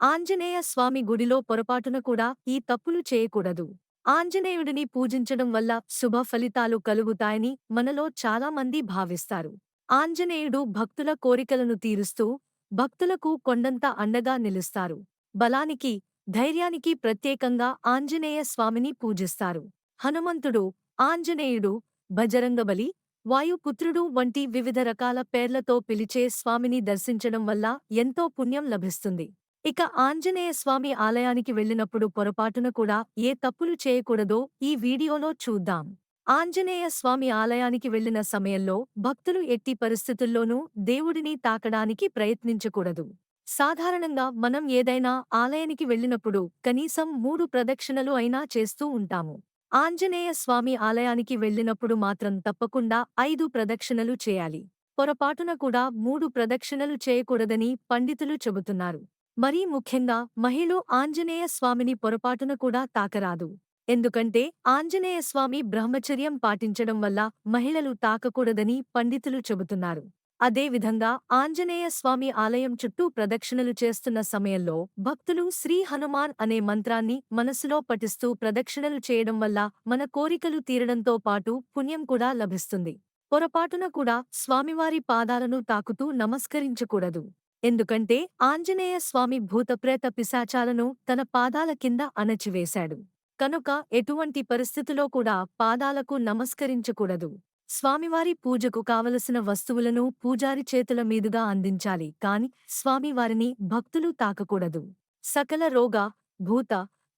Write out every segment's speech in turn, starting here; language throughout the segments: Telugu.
ఆంజనేయ స్వామి గుడిలో పొరపాటున కూడా ఈ తప్పులు చేయకూడదు. ఆంజనేయుడిని పూజించడం వల్ల శుభ ఫలితాలు కలుగుతాయని మనలో చాలామంది భావిస్తారు. ఆంజనేయుడు భక్తుల కోరికలను తీరుస్తూ భక్తులకు కొండంత అండగా నిలుస్తారు. బలానికి ధైర్యానికి ప్రత్యేకంగా ఆంజనేయ స్వామిని పూజిస్తారు. హనుమంతుడు ఆంజనేయుడు భజరంగబలి వాయుపుత్రుడు వంటి వివిధ రకాల పేర్లతో పిలిచే స్వామిని దర్శించడం వల్ల ఎంతో పుణ్యం లభిస్తుంది. ఇక ఆంజనేయ స్వామి ఆలయానికి వెళ్ళినప్పుడు పొరపాటున కూడా ఏ తప్పులు చేయకూడదో ఈ వీడియోలో చూద్దాం. ఆంజనేయ స్వామి ఆలయానికి వెళ్ళిన సమయంలో భక్తులు ఎట్టి పరిస్థితుల్లోనూ దేవుడిని తాకడానికి ప్రయత్నించకూడదు. సాధారణంగా మనం ఏదైనా ఆలయానికి వెళ్ళినప్పుడు కనీసం మూడు ప్రదక్షిణలు అయినా చేస్తూ ఉంటాము. ఆంజనేయ స్వామి ఆలయానికి వెళ్ళినప్పుడు మాత్రం తప్పకుండా ఐదు ప్రదక్షిణలు చేయాలి. పొరపాటున కూడా మూడు ప్రదక్షిణలు చేయకూడదని పండితులు చెబుతున్నారు. మరీ ముఖ్యంగా మహిళ ఆంజనేయ స్వామిని పొరపాటున కూడా తాకరాదు. ఎందుకంటే ఆంజనేయ స్వామి బ్రహ్మచర్యం పాటించడం వల్ల మహిళలు తాకకూడదని పండితులు చెబుతున్నారు. అదేవిధంగా ఆంజనేయ స్వామి ఆలయం చుట్టూ ప్రదక్షిణలు చేస్తున్న సమయంలో భక్తులు శ్రీ హనుమాన్ అనే మంత్రాన్ని మనసులో పఠిస్తూ ప్రదక్షిణలు చేయడం వల్ల మన కోరికలు తీరడంతో పాటు పుణ్యం కూడా లభిస్తుంది. పొరపాటున కూడా స్వామివారి పాదాలను తాకుతూ నమస్కరించకూడదు. ఎందుకంటే ఆంజనేయ స్వామి భూతప్రేత పిశాచాలను తన పాదాల కింద అణచివేశాడు. కనుక ఎటువంటి పరిస్థితిలో కూడా పాదాలకు నమస్కరించకూడదు. స్వామివారి పూజకు కావలసిన వస్తువులను పూజారి చేతుల మీదుగా అందించాలి. కాని స్వామివారిని భక్తులు తాకకూడదు. సకల రోగ భూత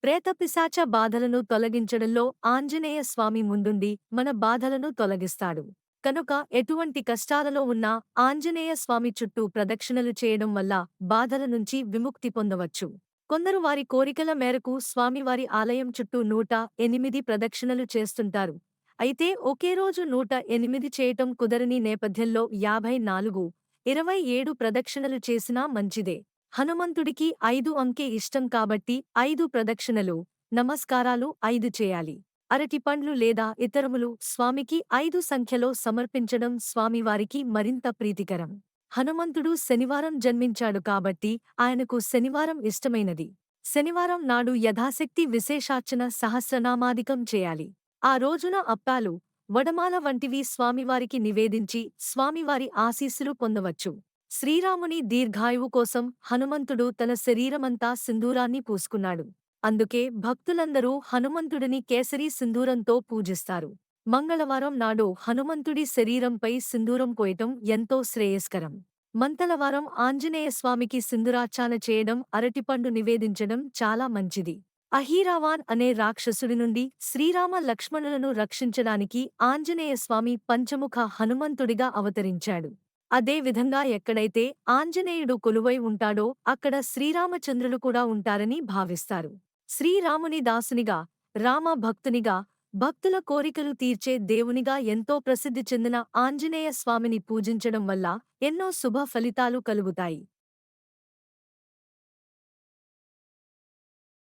ప్రేతపిశాచ బాధలను తొలగించడంలో ఆంజనేయ స్వామి ముందుండి మన బాధలను తొలగిస్తాడు. కనుక ఎటువంటి కష్టాలలో ఉన్నా ఆంజనేయ స్వామి చుట్టూ ప్రదక్షిణలు చేయడం వల్ల బాధల నుంచి విముక్తి పొందవచ్చు. కొందరు వారి కోరికల మేరకు స్వామివారి ఆలయం చుట్టూ నూట ఎనిమిది ప్రదక్షిణలు చేస్తుంటారు. అయితే ఒకే రోజు నూట ఎనిమిది చేయటం కుదరని నేపథ్యంలో యాభై నాలుగు ఇరవై ఏడు ప్రదక్షిణలు చేసినా మంచిదే. హనుమంతుడికి ఐదు అంకె ఇష్టం కాబట్టి ఐదు ప్రదక్షిణలు నమస్కారాలు ఐదు చేయాలి. అరటిపండ్లు లేదా ఇతరములు స్వామికి ఐదు సంఖ్యలో సమర్పించడం స్వామివారికి మరింత ప్రీతికరం. హనుమంతుడు శనివారం జన్మించాడు కాబట్టి ఆయనకు శనివారం ఇష్టమైనది. శనివారం నాడు యథాశక్తి విశేషార్చన సహస్రనామాధికం చేయాలి. ఆ రోజున అప్పాలు వడమాల వంటివి స్వామివారికి నివేదించి స్వామివారి ఆశీస్సులు పొందవచ్చు. శ్రీరాముని దీర్ఘాయువు కోసం హనుమంతుడు తన శరీరమంతా సింధూరాన్ని పూసుకున్నాడు. అందుకే భక్తులందరూ హనుమంతుడిని కేసరి సింధూరంతో పూజిస్తారు. మంగళవారం నాడు హనుమంతుడి శరీరంపై సింధూరం కోయటం ఎంతో శ్రేయస్కరం. మంతలవారం ఆంజనేయస్వామికి సింధురాచాన చేయడం అరటిపండు నివేదించడం చాలా మంచిది. అహీరావాన్ అనే రాక్షసుడి నుండి శ్రీరామ లక్ష్మణులను రక్షించడానికి ఆంజనేయస్వామి పంచముఖ హనుమంతుడిగా అవతరించాడు. అదే విధంగా ఎక్కడైతే ఆంజనేయుడు కొలువై ఉంటాడో అక్కడ శ్రీరామచంద్రులు కూడా ఉంటారని భావిస్తారు. శ్రీరాముని దాసునిగా రామ భక్తునిగా భక్తుల కోరికలు తీర్చే దేవునిగా ఎంతో ప్రసిద్ధి చెందిన ఆంజనేయ స్వామిని పూజించడం వల్ల ఎన్నో శుభ ఫలితాలు కలుగుతాయి.